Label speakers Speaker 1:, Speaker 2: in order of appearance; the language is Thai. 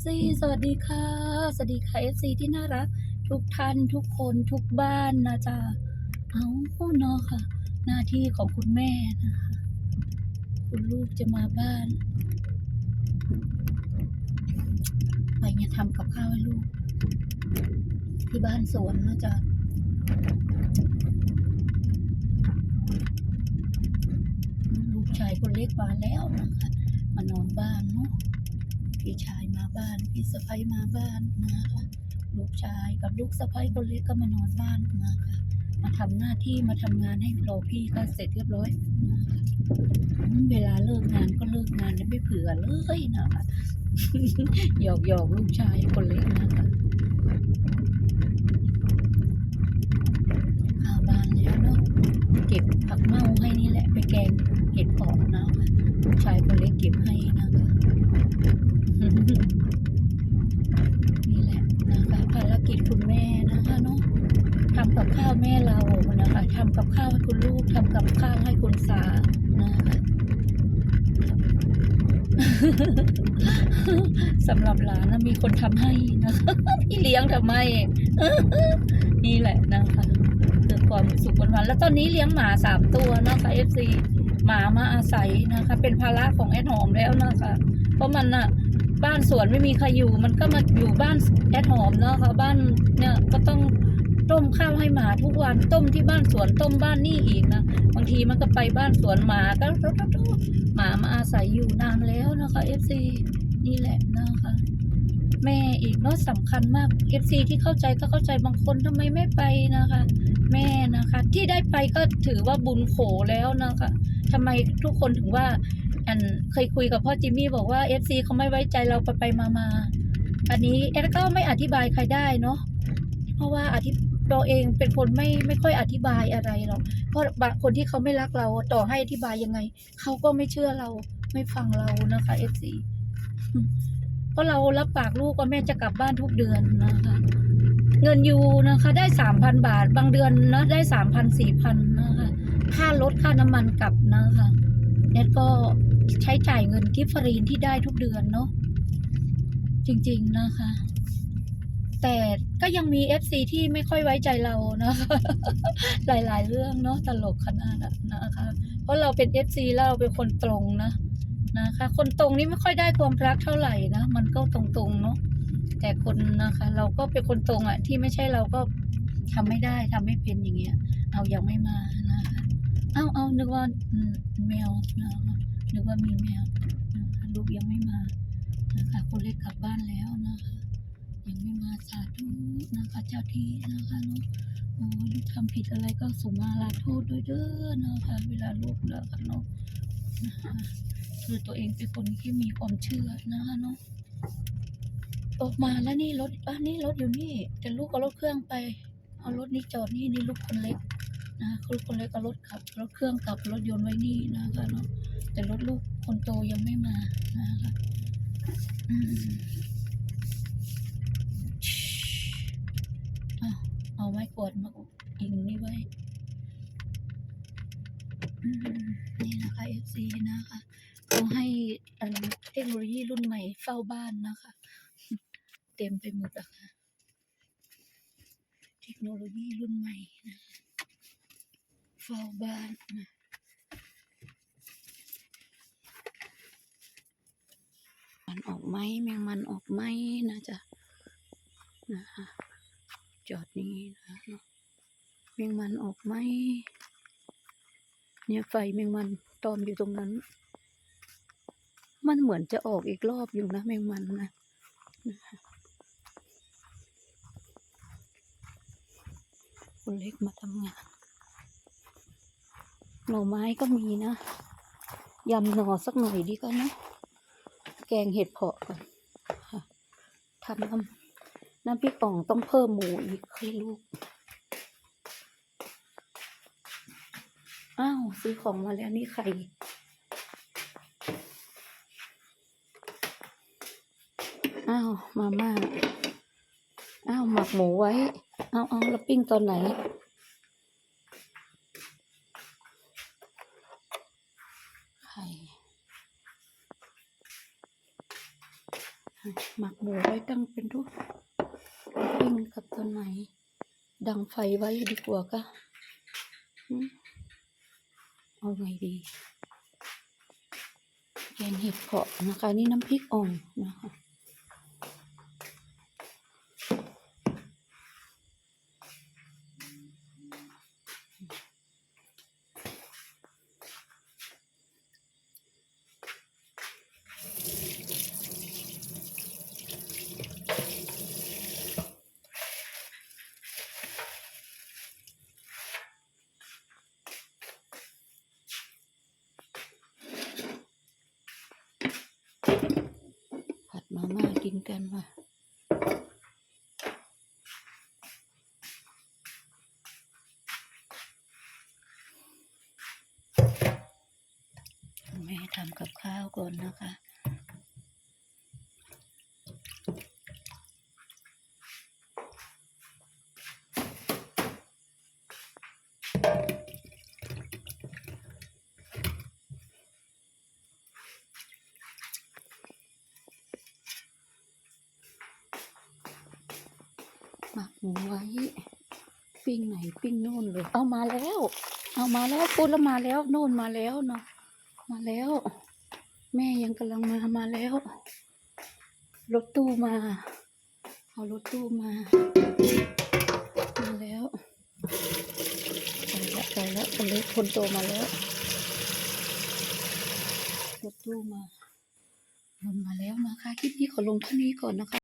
Speaker 1: FC สวัสดีค่ะ สวัสดีค่ะ FC ที่น่ารัก ทุกท่านทุกคนทุกบ้านนะจ๊ะเอาเนาะค่ะ หน้าที่ของคุณแม่นะคะ คุณลูกจะมาบ้าน ไปเนี่ยทำกับข้าวให้ลูก ที่บ้านสวนนะจ๊ะลูกชายคนเล็กมาแล้วนะคะ มานอนบ้านเนาะ พี่ชายมาบ้าน พี่สะใภ้มาบ้านนะคะ ลูกชายกับลูกสะใภ้คนเล็กก็มานอนบ้านนะคะมาทำหน้าที่มาทำงานให้เราพี่ก็เสร็จเรียบร้อยนะคะเวลาเลิกงานก็เลิกงานไม่เผื่อเลยนะคะหยอกหยอกลูกชายคนเล็กนะคะข้าวบานแล้วเนาะเก็บผักเน่าให้นี่แหละไปแกงเห็ดเผาะนะคะลูกชายคนเล็กเก็บให้นะคะ นี่แหละนะคะภารกิจคุณแม่นะคะเนาะทำกับข้าวแม่เรานะคะทำกับข้าวให้คุณลูกทำกับข้าวให้คุณสานะคะสำหรับหลานนะมีคนทำให้นะคะพี่เลี้ยงทำให้นี่แหละนะคะเกิดความสุขวันๆแล้วตอนนี้เลี้ยงหมาสามตัวนะคะ FC หมามาอาศัยนะคะ เป็นภาระของแอดหอมแล้วนะคะ เพราะมันอะ บ้านสวนไม่มีใครอยู่ มันก็มาอยู่บ้านแอดหอมเนาะค่ะบ้านเนี่ยก็ต้องต้มข้าวให้หมาทุกวันต้มที่บ้านสวนต้มบ้านนี่อีกนะบางทีมันก็ไปบ้านสวนหมาก็หมามาอาศัยอยู่นานแล้วนะคะ FC นี่แหละนะคะแม่อีกเนาะสำคัญมาก FC ที่เข้าใจก็เข้าใจบางคนทำไมไม่ไปนะคะ แม่นะคะ ที่ได้ไปก็ถือว่าบุญโขแล้วนะคะทำไมทุกคนถึงว่า อันเคยคุยกับพ่อจิมมี่บอกว่า FC เขาไม่ไว้ใจเราไปไปมามาอันนี้แอดก็ไม่อธิบายใครได้เนาะเพราะว่าอธิตัวเองเป็นคนไม่ไม่ค่อยอธิบายอะไรหรอกเพราะบางคนที่เขาไม่รักเราต่อให้อธิบายยังไงเขาก็ไม่เชื่อเราไม่ฟังเรานะคะ FC เพราะเรารับปากลูกว่าแม่จะกลับบ้านทุกเดือนนะคะเงินยูนะคะได้สามพันบาท บางเดือนนะได้สามพันสี่พันนะคะค่ารถค่าน้ำมันกลับนะคะเน็ตก็ ใช้จ่ายเงินกิฟฟรีนที่ได้ทุกเดือนเนาะจริง ๆนะคะ แต่ก็ยังมี FC ที่ไม่ค่อยไว้ใจเรานะคะ หลาย ๆ เรื่องเนาะตลกขนาดนั้นะคะ เพราะเราเป็น FC แล้วเราเป็นคนตรงนะนะคะ คนตรงนี่ไม่ค่อยได้ความรักเท่าไหร่นะมันก็ตรงๆเนาะแต่คนนะคะ เราก็เป็นคนตรงอะ่ะ ที่ไม่ใช่เราก็ทำไม่ได้ทำไม่เป็นอย่างเงี้ย เอายังไม่มานะคะ เอาเอานึกว่าแมวนะคะ นึกว่ามีแมวนะคะลูกยังไม่มานะคะคนเล็กกลับบ้านแล้วนะคะยังไม่มาสาธุนะคะเจ้าที่นะคะเนาะโอ้ลูกทำผิดอะไรก็สมมาลาโทษด้วยเด้อนะคะเวลาลูกนะคะเนาะนะคะคือตัวเองเป็นคนที่มีความเชื่อนะคะเนาะออกมาแล้วนี่รถบ้านนี่รถอยู่นี่ แต่ลูกเอารถเครื่องไป เอารถนี้จอดนี่นี่ลูกคนเล็ก นะคือคนเล็กก็รถขับรถเครื่องกับรถยนต์ไว้นี่นะคะเนาะแต่รถลูกคนโตยังไม่มานะคะอืมเอาเอาไม้กวดมาอิงนี่ไว้นี่นะคะ FC นะคะเขาให้เทคโนโลยีรุ่นใหม่เฝ้าบ้านนะคะ เต็มไปหมดอะค่ะ เทคโนโลยีรุ่นใหม่นะเฝ้าบ้านมันออกไหมแมงมันออกไหมนะจ๊ะนะคะจอดนี้นะแมงมันออกไหมเนี่ยไฟแมงมันตอมอยู่ตรงนั้น มันเหมือนจะออกอีกรอบอยู่นะแมงมันนะคะคนเล็กมาทำงาน หน่อไม้ก็มีนะ ยำหน่อสักหน่อยดีกว่านะ แกงเห็ดเผาะก่อนทำน้ำน้ำพริกอ่องต้องเพิ่มหมูอีกให้ลูก อ้าว ซื้อของมาแล้วนี่ไข่อ้าว มาม่า อ้าว หมักหมูไว้ เอาเอาแล้วปิ้งตอนไหน ไข่ หมักหมูไว้ตั้งเป็นทุกปิ้งกับต้นไหนดังไฟไว้ดีกว่าก็อืมเอาไงดีแกงเห็ดเผาะนะคะ นี่น้ำพริกอ่องนะคะ มาม่ากินกันว่ะแม่ทำกับข้าวก่อนนะคะ หูไว้ ปิ้งไหนปิ้งโน่นเลย เอามาแล้ว เอามาแล้วพูดแล้วมาแล้วโน่นมาแล้วเนาะมาแล้ว แม่ยังกำลังมามาแล้วรถตู้มา เอารถตู้มา มาแล้วไปแล้วไปแล้วคนเล็กคนโตมาแล้วรถตู้มาลงมาแล้วนะคะ คลิปนี้ขอลงเท่านี้ก่อนนะคะ